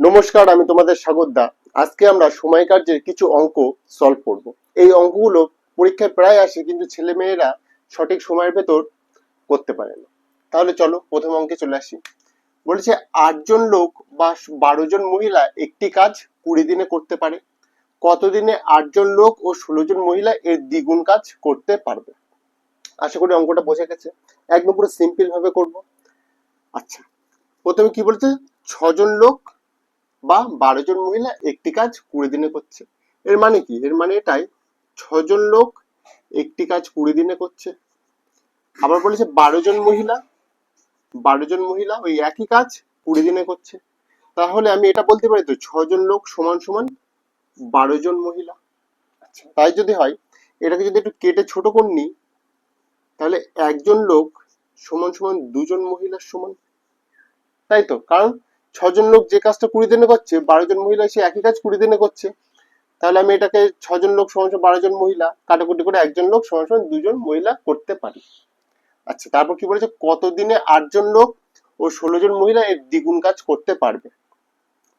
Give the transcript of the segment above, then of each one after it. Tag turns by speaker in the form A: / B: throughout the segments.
A: নমস্কার, আমি তোমাদের স্বাগত দা আজকে আমরা সময় কার্যের কিছু অঙ্ক সলভ করব। এই অঙ্কগুলো পরীক্ষায় প্রায় আসে, কিন্তু ছেলে মেয়েরা সঠিক সময়ের ভেতর করতে পারে না। তাহলে চলো প্রথম অঙ্কে চলে আসি। বলেছে, আটজন লোক বা বারো জন মহিলা একটি কাজ কুড়ি দিনে করতে পারে। কতদিনে আটজন লোক ও ষোলো জন মহিলা এর দ্বিগুণ কাজ করতে পারবে? আশা করি অঙ্কটা বোঝা গেছে। একদম পুরো সিম্পল ভাবে করব। আচ্ছা প্রথমে কি বলছে? ছজন লোক বা বারো জন মহিলা একটি কাজ কুড়ি দিনে করছে। এর মানে কি? এর মানে এটাই ছজন লোক একটি কাজ কুড়ি দিনে করছে। আবার বলেছে বারো জন মহিলা বারো জন মহিলা ওই একই কাজ কুড়ি দিনে করছে। তাহলে আমি এটা বলতে পারি তো ছজন লোক সমান সমান বারো জন মহিলা। আচ্ছা। তাই যদি হয় এটাকে যদি একটু কেটে ছোট করে নিই তাহলে একজন লোক সমান সমান দুজন মহিলার সমান। তাই তো? কারণ ছজন লোক যে কাজটা কুড়ি দিনে করছে, বারো জন মহিলা সে একই কাজ কুড়ি দিনে করছে। তাহলে আমি এটাকে ছজন লোক সমান সমান বারো জন মহিলা কাটাকুটি করে একজন লোক সমান সমান দুজন মহিলা করতে পারি। আচ্ছা তারপর কি বলেছে? কতদিনে আটজন লোক ও ষোলো জন মহিলা এর দ্বিগুণ কাজ করতে পারবে?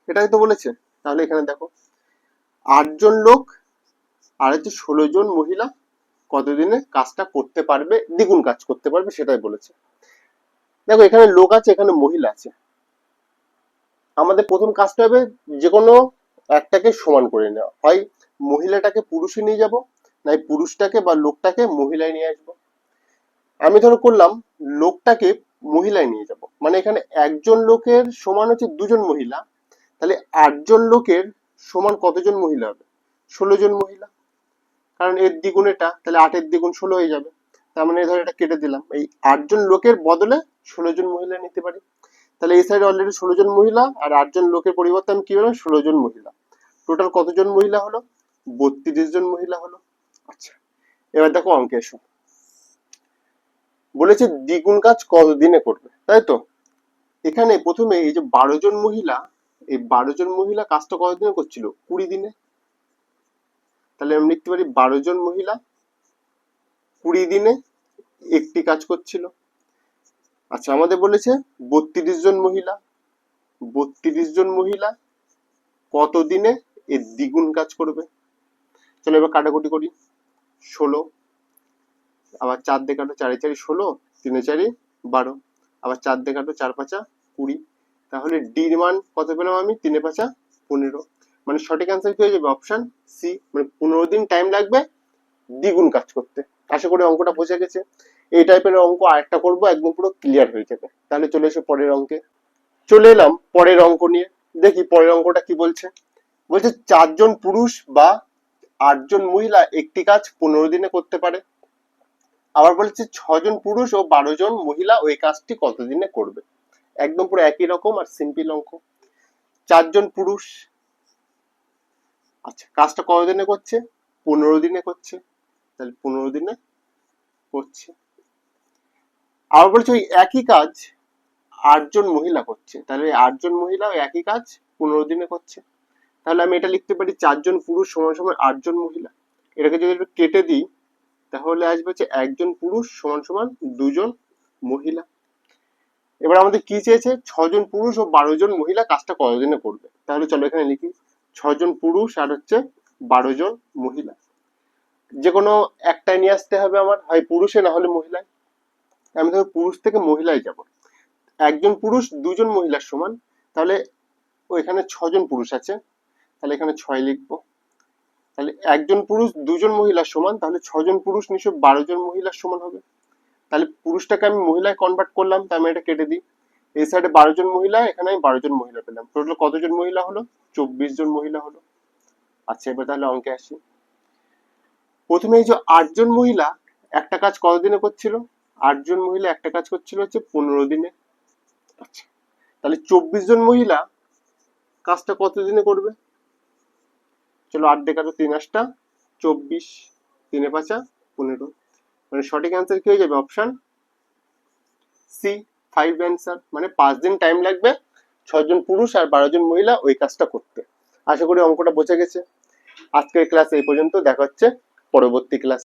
A: এটাই তো বলেছে। তাহলে এখানে দেখো, আটজন লোক আর হচ্ছে ষোলো জন মহিলা কতদিনে কাজটা করতে পারবে, দ্বিগুণ কাজ করতে পারবে সেটাই বলেছে। দেখো, এখানে লোক আছে, এখানে মহিলা আছে। আমাদের প্রথম কাজটা হবে যে কোনো একটাকে সমান করে নেওয়া। হয় মহিলাটাকে পুরুষে নিয়ে যাব, নাই পুরুষটাকে বা লোকটাকে মহিলায় নিয়ে আসব। আমি ধরো করলাম লোকটাকে মহিলায় নিয়ে যাব। মানে এখানে একজন লোকের সমান হচ্ছে দুজন মহিলা, তাহলে আটজন লোকের সমান কতজন মহিলা হবে? ষোলো জন মহিলা। কারণ এর দ্বিগুণ এটা, তাহলে আটের দ্বিগুণ ষোলো হয়ে যাবে। তার মানে ধর এটা কেটে দিলাম। এই আটজন লোকের বদলে ষোলো জন মহিলা নিতে পারি। তাহলে এই সাইডে অলরেডি ষোলো জন মহিলা আর আটজন লোকের পরিবর্তে আমি কি হলাম ষোলো জন মহিলা। টোটাল কতজন মহিলা হলো? বত্রিশ জন মহিলা হলো। আচ্ছা এবার দেখো অঙ্কে এসো বলেছে দ্বিগুণ কাজ কতদিনে করবে? তাই তো? এখানে প্রথমে এই যে বারো জন মহিলা, এই বারো জন মহিলা কাজটা কতদিনে করছিল? কুড়ি দিনে। তাহলে আমি লিখতে পারি বারো জন মহিলা কুড়ি দিনে একটি কাজ করছিল। আচ্ছা আমাদের বলেছে বত্রিশ জন মহিলা। বত্রিশ জন মহিলা কত দিনে এর দ্বিগুণ কাজ করবে? চলো এবার কাটাকুটি করি। ষোলো, আবার চার দিয়ে কাটো, চারে চারি ষোলো, তিনে চারি বারো, আবার চার দিয়ে কাটো, চার পাঁচা কুড়ি। তাহলে ডির মান কত পেলাম আমি? তিনে পাঁচা পনেরো। মানে সঠিক অ্যান্সার কি হয়ে যাবে? অপশান সি মানে পনেরো দিন টাইম লাগবে দ্বিগুণ কাজ করতে। আশা করি অঙ্কটা বোঝা গেছে। এই টাইপের অঙ্ক আরেকটা করব, একদম পুরো ক্লিয়ার হয়ে যাবে। তাহলে চলে এসে পরের অঙ্কে। চলে এলাম পরের অঙ্ক নিয়ে। দেখি পরের অঙ্কটা কি বলছে। বলছে, চারজন পুরুষ বা আটজন মহিলা একটি কাজ পনেরো দিনে করতে পারে। আবার বলেছে, ছজন পুরুষ ও বারো জন মহিলা ওই কাজটি কতদিনে করবে? একদম পুরো একই রকম আর সিম্পল অঙ্ক। চারজন পুরুষ। আচ্ছা কাজটা কতদিনে করছে? পনেরো দিনে করছে। তাহলে পনেরো দিনে করছে। আবার বলছে ওই একই কাজ আটজন মহিলা করছে। তাহলে আটজন মহিলা একই কাজ পনেরো দিনে করছে। তাহলে আমি এটা লিখতে পারি চারজন পুরুষ সমান সমান আটজন মহিলা। এটাকে যদি একটু কেটে দিই, তাহলে আসবে হচ্ছে একজন পুরুষ সমান সমান দুজন মহিলা। এবার আমাদের কি চেয়েছে? ছজন পুরুষ ও বারো জন মহিলা কাজটা কতদিনে করবে? তাহলে চলো এখানে লিখি। ছজন পুরুষ আর হচ্ছে বারো জন মহিলা। যে কোনো একটাই নিয়ে আসতে হবে আমার, হয় পুরুষে না হলে মহিলায়। আমি ধরো পুরুষ থেকে মহিলায় যাব। একজন পুরুষ, দুজন মহিলার সমান, তাহলে ওইখানে ছজন পুরুষ আছে, তাহলে এখানে ছয় লিখব। তাহলে একজন পুরুষ, দুজন মহিলার সমান, তাহলে ছজন পুরুষ নিশ্চয় বারো জন মহিলার সমান হবে। তাহলে পুরুষটাকে আমি মহিলায় কনভার্ট করলাম তাই আমি এটা কেটে দিই। এই সাইডে বারো জন মহিলা, এখানে আমি বারো জন মহিলা পেলাম। টোটাল কতজন মহিলা হলো? চব্বিশ জন মহিলা হলো। আচ্ছা এবার তাহলে অঙ্কে আসি। প্রথমে এই যে আটজন মহিলা একটা কাজ কতদিনে করছিল? আটজন মহিলা একটা কাজ করছিল হচ্ছে পনেরো দিনে। আচ্ছা তাহলে চব্বিশ জন মহিলা কাজটা কতদিনে করবে? চলো আট দেখাতো তিন আটটা চব্বিশ, তিনে পাঁচা, পনেরো। মানে সঠিক অ্যান্সার কি হয়ে যাবে? অপশান সি ফাইভ অ্যান্সার মানে পাঁচ দিন টাইম লাগবে ছজন পুরুষ আর বারো জন মহিলা ওই কাজটা করতে। আশা করি অঙ্কটা বোঝা গেছে। আজকের ক্লাস এই পর্যন্ত। দেখা হচ্ছে পরবর্তী ক্লাস